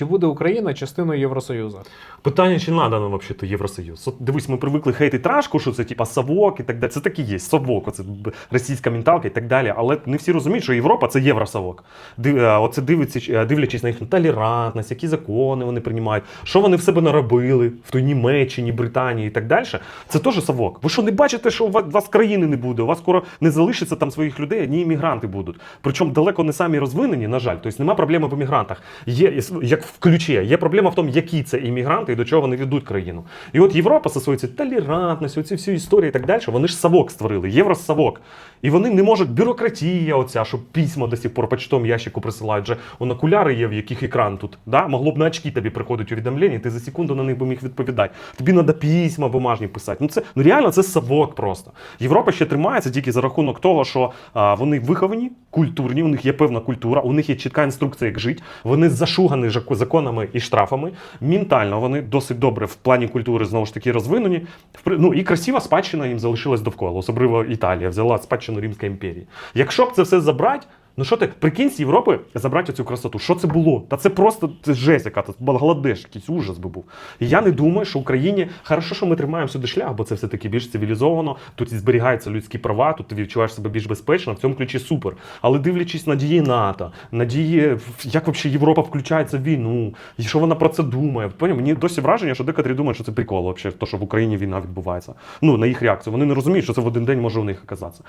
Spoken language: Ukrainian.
Чи буде Україна частиною Євросоюзу? Питання, чи надо нам взагалі Євросоюз? От дивись, ми привикли хейтити рашку, що це типа совок і так далі. Це так і є. Совок, оце російська менталка і так далі. Але не всі розуміють, що Європа це євросовок. Е, оце дивиться, е, дивлячись на їхню толерантність, які закони вони приймають, що вони в себе наробили в той Німеччині, Британії і так далі. Це теж совок. Ви що не бачите, що у вас, країни не буде? У вас скоро не залишиться там своїх людей, одні іммігранти будуть. Причому далеко не самі розвинені, на жаль. Тобто нема проблеми в іммігрантах. Є як в ключі. Є проблема в тому, які це іммігранти і до чого вони ведуть країну. І от Європа цією толерантністю, оці всі історії і так далі, вони ж совок створили, євросовок. І вони не можуть бюрократія, оця, що письма до сих пор почтовому ящику присилають. Вже он окуляри є, в яких екран тут. Да? Могло б на очки тобі приходить увідомлення, ти за секунду на них би міг відповідати. Тобі треба письма бумажні писати. Ну це ну реально це совок просто. Європа ще тримається тільки за рахунок того, що а, вони виховані, культурні, у них є певна культура, у них є чітка інструкція, як жити. Вони зашугані законами і штрафами. Ментально вони досить добре в плані культури знову ж таки розвинені. Ну і красива спадщина їм залишилась довкола, особливо Італія взяла спадщину Римської імперії. Якщо б це все забрати. Ну що ти, прикинь з Європи забрати цю красоту? Що це було? Та це просто це жесть, яка це Бангладеш, якийсь ужас би був. І я не думаю, що в Україні хорошо, що ми тримаємо сюди шлях, бо це все таки більш цивілізовано. Тут і зберігаються людські права, тут ти відчуваєш себе більш безпечно. В цьому ключі супер. Але дивлячись на дії НАТО, на дії, як взагалі Європа включається в війну, і що вона про це думає. Поняв? Мені досі враження, що декотрі думають, що це прикол, взагалі, то, що в Україні війна відбувається. Ну на їх реакцію. Вони не розуміють, що це в один день може у них оказатися.